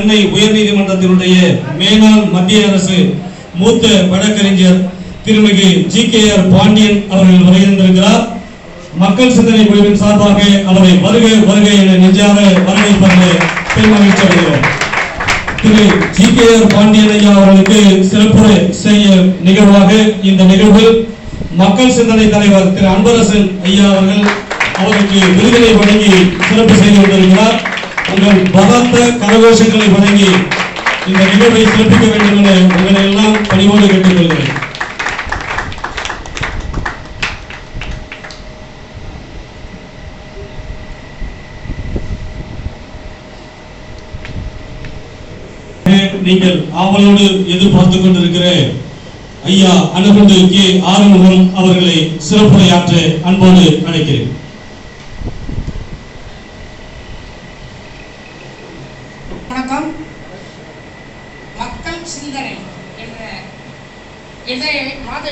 சென்னை உயர்நீதிமன்றத்தினுடைய மேனாள் மத்திய அரசு மூத்த வழக்கறிஞர் திருமிகு ஜி கே ஆர் பாண்டியன் அவர்கள் வருகின்றிருக்கிறார் மக்கள் சிந்தனை குழுவின் சார்பாக அவரை வருகை வருகை என நெஞ்சார வரவேற்பதில் பெருமகிழ்ச்சி அடைகிறோம் Thiru G K R Pandian ஐயா அவர்களுக்கு சிறப்புரை செய்ய நிகழ்வாக இந்த நிகழ்வு. மக்கள் சிந்தனை தலைவர் திரு அன்பரசன் ஐயா அவர்கள் அவருக்கு விருதினை வழங்கி சிறப்பு செய்து கொண்டிருக்கிறார் பலத்த கரகோஷங்களை வழங்கி இந்த நிகழ்வை சிறப்பிக்க வேண்டும் என உங்களை எல்லாம் பணிவோடு கேட்டுக்கொள்கிறேன். நீங்கள் ஆவலோடு எதிர்பார்த்துக் கொண்டிருக்கிற ஐயா அணுகுண்டு கே ஆறுமுகம் அவர்களை சிறப்புரையாற்ற அன்போடு அழைக்கிறேன் வணக்கம் மக்கள் சிந்தனை என்ற இதழ மாத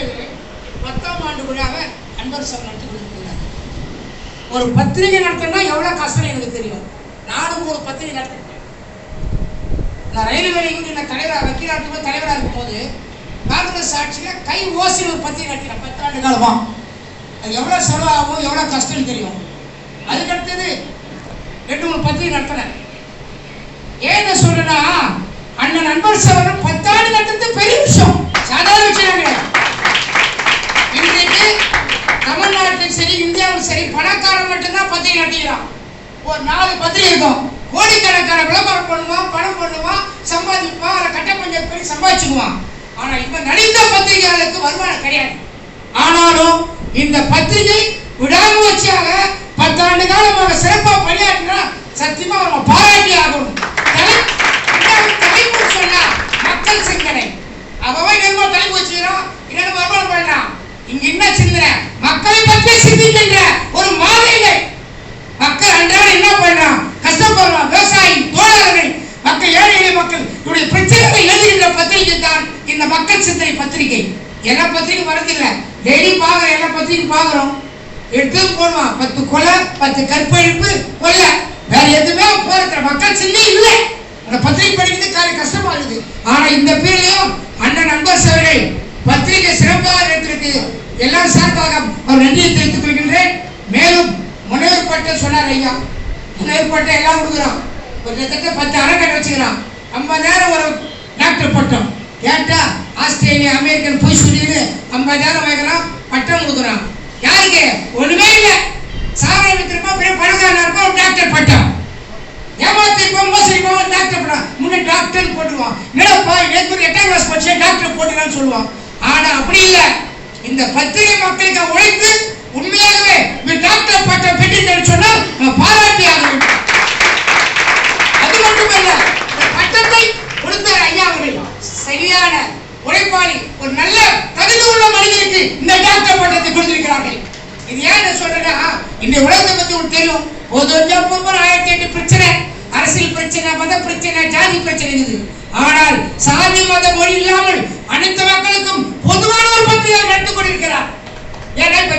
பத்தாம் ஆண்டு விழாவை அன்பர் சார் நடத்தி கொடுத்துருக்கிறார் ஒரு பத்திரிகை நடத்தினா எவ்வளோ கஷ்டம் எனக்கு தெரியும். நானும் ஒரு பத்திரிகை நடத்திருக்கேன். நான் ரயில்வே யூனியன் தலைவராக வக்கீலாட்டுக்கு தலைவராக இருக்கும்போது காங்கிரஸ் ஆட்சியில் கை ஓசியில் ஒரு பத்திரிகை நடத்தினேன். பத்தாண்டு காலமா. அது எவ்வளோ செலவாகும் எவ்வளோ கஷ்டம்னு தெரியும். அதுக்கடுத்தது ரெண்டு மூணு பத்திரிகை நடத்தினேன். ஏன்னு சொல்றேன்னா அண்ணன் அன்பர் சவரன் பத்தாண்டு கட்டத்து பெரிய விஷயம். சாதாரண விஷயம் கிடையாது இன்றைக்கு தமிழ்நாட்டிலும் சரி இந்தியாவும் சரி பணக்காரன் மட்டும்தான் பத்திரிகை நடத்திக்கிறான் ஒரு நாலு பத்திரிகை இருக்கும். கோடிக்கணக்கான விளம்பரம் பண்ணுவான் பணம் பண்ணுவான் சம்பாதிப்பான் அதை கட்ட பஞ்சம் பண்ணி சம்பாதிச்சுக்குவான். ஆனா இப்ப நலிந்த பத்திரிகையாளருக்கு வருமானம் கிடையாது. ஆனாலும் இந்த பத்திரிகை விடாமுயற்சியாக பத்தாண்டு காலமாக சிறப்பாக பணியாற்றினா சத்தியமா அவங்க பாராட்டி ஆகணும் தலை- ரெண்டாவது தலைப்பு சொன்னா மக்கள் சிந்தனை அவன் என்னமோ தலைப்பு வச்சுக்கிறான் இன்னொரு வருமானம் பண்றான் இங்க என்ன சிந்தனை? மக்களை பற்றி சிந்திக்கின்ற ஒரு மாதிரி மக்கள் அன்றாட என்ன பண்றான்? கஷ்டப்படுறான் விவசாயி தோழர்கள் மக்கள் ஏழை எளிய மக்கள் இவருடைய பிரச்சனைகளை எழுதுகின்ற பத்திரிகை தான் இந்த மக்கள் சிந்தனை பத்திரிகை. எல்லா பத்திரிகை வரதில்லை? டெய்லி பாக்குறோம் எல்லா பத்திரிகை பாக்குறோம் எடுத்து போடுவான் பத்து கொலை பத்து கற்பழிப்பு கொலை வேற எதுவுமே போறது மக்கள் சிந்தனை இல்லை. அந்த பத்திரிகை படிக்கிறது காலை கஷ்டமா இருக்குது. ஆனா இந்த பேர்லயும் அண்ணன் அன்பர் அவர்கள் பத்திரிகை சிறப்பாக எடுத்திருக்கு எல்லாம் சார்பாக அவர் நன்றியை தெரிவித்துக் கொள்கின்றேன். மேலும் முனைவர் பட்டம் சொன்னார் ஐயா முனைவர் பட்டம் எல்லாம் கொடுக்குறான் ஒரு கிட்டத்தட்ட பத்து அறக்கட்டை வச்சுக்கிறான் ஐம்பதாயிரம் ஒரு டாக்டர் பட்டம். கேட்டா ஆஸ்திரேலியா அமெரிக்கன் போய் சொல்லிட்டு ஐம்பதாயிரம் வாங்குறான் பட்டம் கொடுக்குறான் யாருக்கு? ஒண்ணுமே இல்லை. சாதாரண இருப்போம் பெரிய பணக்காரனா இருப்போம் டாக்டர் பட்டம். ஏமாத்திருப்போம் மோசடிப்போம் டாக்டர் பட்டம். முன்னே டாக்டர் போட்டுருவான் என்னப்பா நேற்று எட்டாம் கிளாஸ் படிச்சேன் டாக்டர் போட்டுக்கலாம்னு சொல்லுவான் ஆனா அப்படி இல்லை. இந்த பத்திரிகை மக்களுக்கு உழைத்து உண்மையாகவே டாக்டர் பட்டம் பெற்றிருந்தேன்னு சொன்னால் நான் பாராட்டி ஆக வேண்டும். அது மட்டுமல்ல பட்டத்தை கொடுத்தார் ஐயா அவர்கள். சரியான உழைப்பாளி ஒரு நல்ல தகுதி உள்ள மனிதனுக்கு இந்த டாக்டர் பட்டத்தை கொடுத்திருக்கிறார்கள். இது ஏன் நான் சொல்றேன்னா இந்த உலகத்தை பத்தி உங்களுக்கு தெரியும். ஒரு ஒவ்வொரு ஆயிரத்தி எட்டு பிரச்சனை அரசியல் பிரச்சனை மத பிரச்சனை ஜாதி பிரச்சனை இருக்குது. E aí,